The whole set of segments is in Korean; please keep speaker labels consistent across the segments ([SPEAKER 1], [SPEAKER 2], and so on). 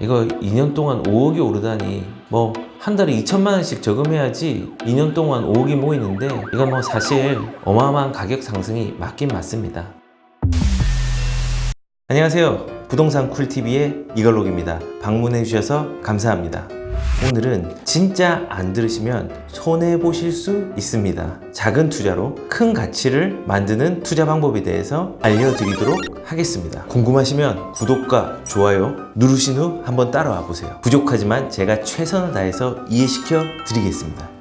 [SPEAKER 1] 이거 2년 동안 5억이 오르다니 뭐 한 달에 2천만 원씩 저금해야지 2년 동안 5억이 모이는데 이건 뭐 사실 어마어마한 가격 상승이 맞긴 맞습니다. 안녕하세요. 부동산 쿨TV의 이걸록입니다. 방문해 주셔서 감사합니다. 오늘은 진짜 안 들으시면 손해 보실 수 있습니다. 작은 투자로 큰 가치를 만드는 투자 방법에 대해서 알려드리도록 하겠습니다. 궁금하시면 구독과 좋아요 누르신 후 한번 따라와 보세요. 부족하지만 제가 최선을 다해서 이해시켜 드리겠습니다.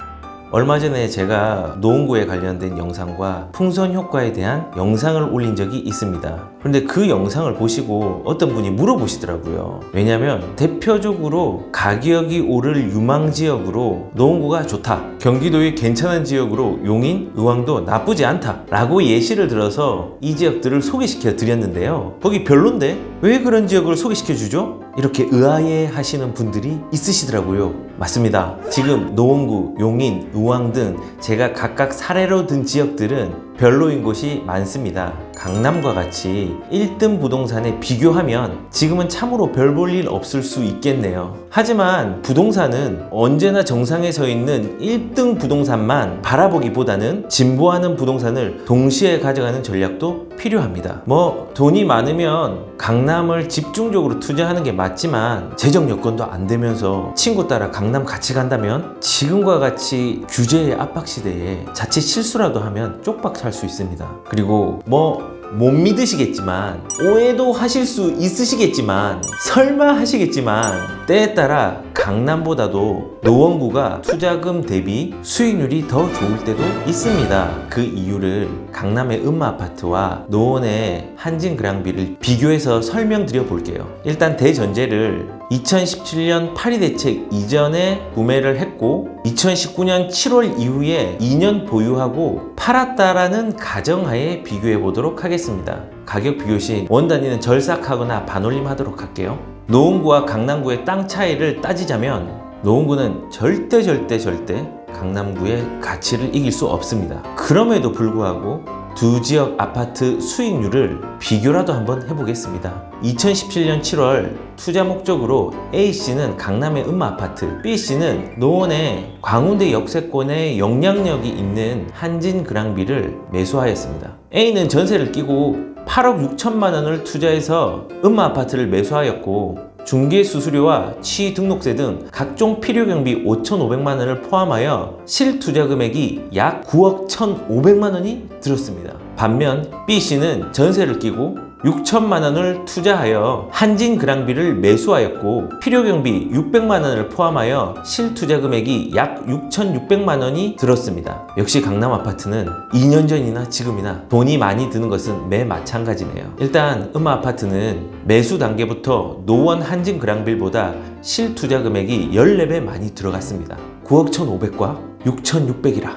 [SPEAKER 1] 얼마 전에 제가 노원구에 관련된 영상과 풍선 효과에 대한 영상을 올린 적이 있습니다. 그런데 그 영상을 보시고 어떤 분이 물어보시더라고요. 왜냐면 대표적으로 가격이 오를 유망 지역으로 노원구가 좋다. 경기도의 괜찮은 지역으로 용인, 의왕도 나쁘지 않다. 라고 예시를 들어서 이 지역들을 소개시켜 드렸는데요. 거기 별론데? 왜 그런 지역을 소개시켜 주죠? 이렇게 의아해 하시는 분들이 있으시더라고요. 맞습니다. 지금 노원구, 용인, 의왕 등 제가 각각 사례로 든 지역들은 별로인 곳이 많습니다. 강남과 같이 1등 부동산에 비교하면 지금은 참으로 별 볼 일 없을 수 있겠네요. 하지만 부동산은 언제나 정상에 서 있는 1등 부동산만 바라보기보다는 진보하는 부동산을 동시에 가져가는 전략도 필요합니다. 뭐 돈이 많으면 강남을 집중적으로 투자하는 게 맞지만 재정 여건도 안 되면서 친구 따라 강남 같이 간다면 지금과 같이 규제의 압박 시대에 자칫 실수라도 하면 쪽박 살수 있습니다. 그리고 뭐 못 믿으시겠지만 오해도 하실 수 있으시겠지만 설마 하시겠지만 때에 따라 강남보다도 노원구가 투자금 대비 수익률이 더 좋을 때도 있습니다. 그 이유를 강남의 음마 아파트와 노원의 한진 그랑비를 비교해서 설명드려 볼게요. 일단 대전제를 2017년 파리 대책 이전에 구매를 했고 2019년 7월 이후에 2년 보유하고 팔았다라는 가정하에 비교해 보도록 하겠습니다. 가격 비교 시 원 단위는 절삭하거나 반올림 하도록 할게요. 노원구와 강남구의 땅 차이를 따지자면 노원구는 절대 절대 절대 강남구의 가치를 이길 수 없습니다. 그럼에도 불구하고 두 지역 아파트 수익률을 비교라도 한번 해보겠습니다. 2017년 7월 투자 목적으로 A씨는 강남의 음마 아파트, B씨는 노원의 광운대 역세권의 영향력이 있는 한진 그랑비를 매수하였습니다. A는 전세를 끼고 8억 6천만 원을 투자해서 음마 아파트를 매수하였고 중개 수수료와 취 등록세 등 각종 필요 경비 5,500만 원을 포함하여 실투자 금액이 약 9억 1,500만 원이 들었습니다. 반면 B 씨는 전세를 끼고 6천만 원을 투자하여 한진 그랑비를 매수하였고 필요 경비 600만 원을 포함하여 실투자 금액이 약 6,600만 원이 들었습니다. 역시 강남 아파트는 2년 전이나 지금이나 돈이 많이 드는 것은 매 마찬가지네요. 일단 음마 아파트는 매수 단계부터 노원 한진 그랑빌보다 실투자 금액이 14배 많이 들어갔습니다. 9억 1,500과 6,600이라.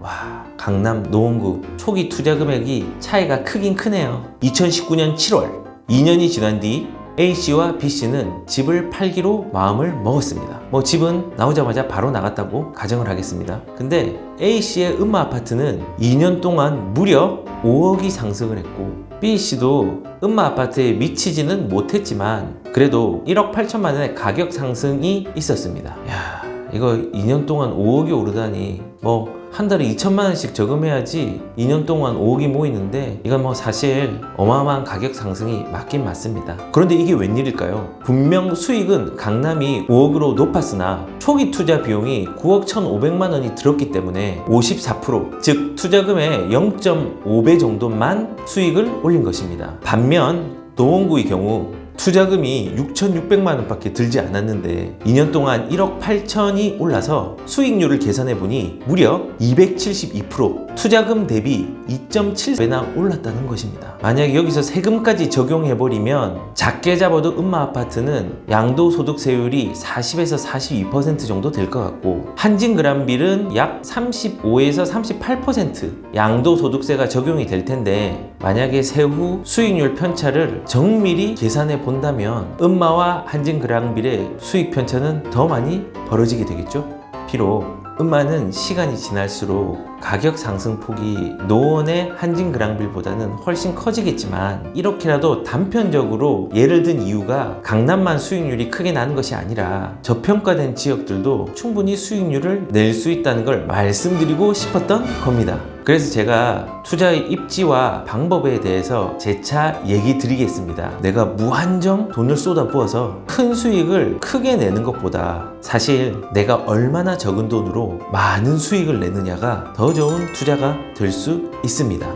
[SPEAKER 1] 와, 강남 노원구 초기 투자 금액이 차이가 크긴 크네요. 2019년 7월, 2년이 지난 뒤 A씨와 B씨는 집을 팔기로 마음을 먹었습니다. 뭐 집은 나오자마자 바로 나갔다고 가정을 하겠습니다. 근데 A씨의 음마 아파트는 2년 동안 무려 5억이 상승을 했고 B씨도 음마 아파트에 미치지는 못했지만 그래도 1억 8천만 원의 가격 상승이 있었습니다. 야, 이거 2년 동안 5억이 오르다니 뭐 한 달에 2천만 원씩 저금해야지 2년 동안 5억이 모이는데 이건 뭐 사실 어마어마한 가격 상승이 맞긴 맞습니다. 그런데 이게 웬일일까요? 분명 수익은 강남이 5억으로 높았으나 초기 투자 비용이 9억 1,500만 원이 들었기 때문에 54%, 즉 투자금의 0.5배 정도만 수익을 올린 것입니다. 반면 노원구의 경우 투자금이 6,600만 원밖에 들지 않았는데 2년 동안 1억 8천이 올라서 수익률을 계산해 보니 무려 272% 투자금 대비 2.7배나 올랐다는 것입니다. 만약 여기서 세금까지 적용해 버리면 작게 잡아도 음마 아파트는 양도소득세율이 40에서 42% 정도 될 것 같고 한진 그란빌은 약 35에서 38% 양도소득세가 적용이 될 텐데 만약에 세후 수익률 편차를 정밀히 계산해 본다면 음마와 한진 그랑빌의 수익 편차는 더 많이 벌어지게 되겠죠. 비록 음마는 시간이 지날수록 가격 상승폭이 노원의 한진 그랑빌보다는 훨씬 커지겠지만 이렇게라도 단편적으로 예를 든 이유가 강남만 수익률이 크게 나는 것이 아니라 저평가된 지역들도 충분히 수익률을 낼 수 있다는 걸 말씀드리고 싶었던 겁니다. 그래서 제가 투자의 입지와 방법에 대해서 재차 얘기 드리겠습니다. 내가 무한정 돈을 쏟아 부어서 큰 수익을 크게 내는 것보다 사실 내가 얼마나 적은 돈으로 많은 수익을 내느냐가 더 좋은 투자가 될 수 있습니다.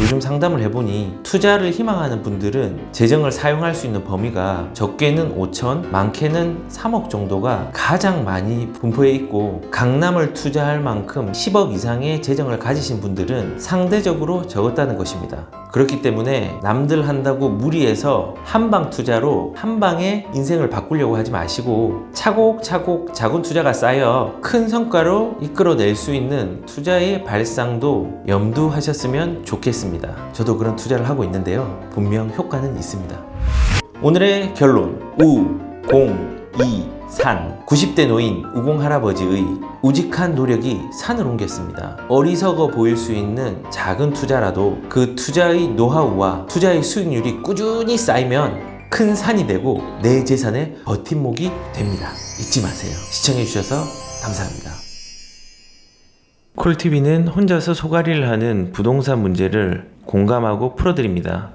[SPEAKER 1] 요즘 상담을 해보니 투자를 희망하는 분들은 재정을 사용할 수 있는 범위가 적게는 5천, 많게는 3억 정도가 가장 많이 분포해 있고 강남을 투자할 만큼 10억 이상의 재정을 가지신 분들은 상대적으로 적었다는 것입니다. 그렇기 때문에 남들 한다고 무리해서 한방 투자로 한 방에 인생을 바꾸려고 하지 마시고 차곡차곡 작은 투자가 쌓여 큰 성과로 이끌어낼 수 있는 투자의 발상도 염두하셨으면 좋겠습니다. 저도 그런 투자를 하고 있는데요. 분명 효과는 있습니다. 오늘의 결론 우, 공, 이, 산 90대 노인 우공 할아버지의 우직한 노력이 산을 옮겼습니다. 어리석어 보일 수 있는 작은 투자라도 그 투자의 노하우와 투자의 수익률이 꾸준히 쌓이면 큰 산이 되고 내 재산의 버팀목이 됩니다. 잊지 마세요. 시청해주셔서 감사합니다. 콜TV는 혼자서 소가리를 하는 부동산 문제를 공감하고 풀어드립니다.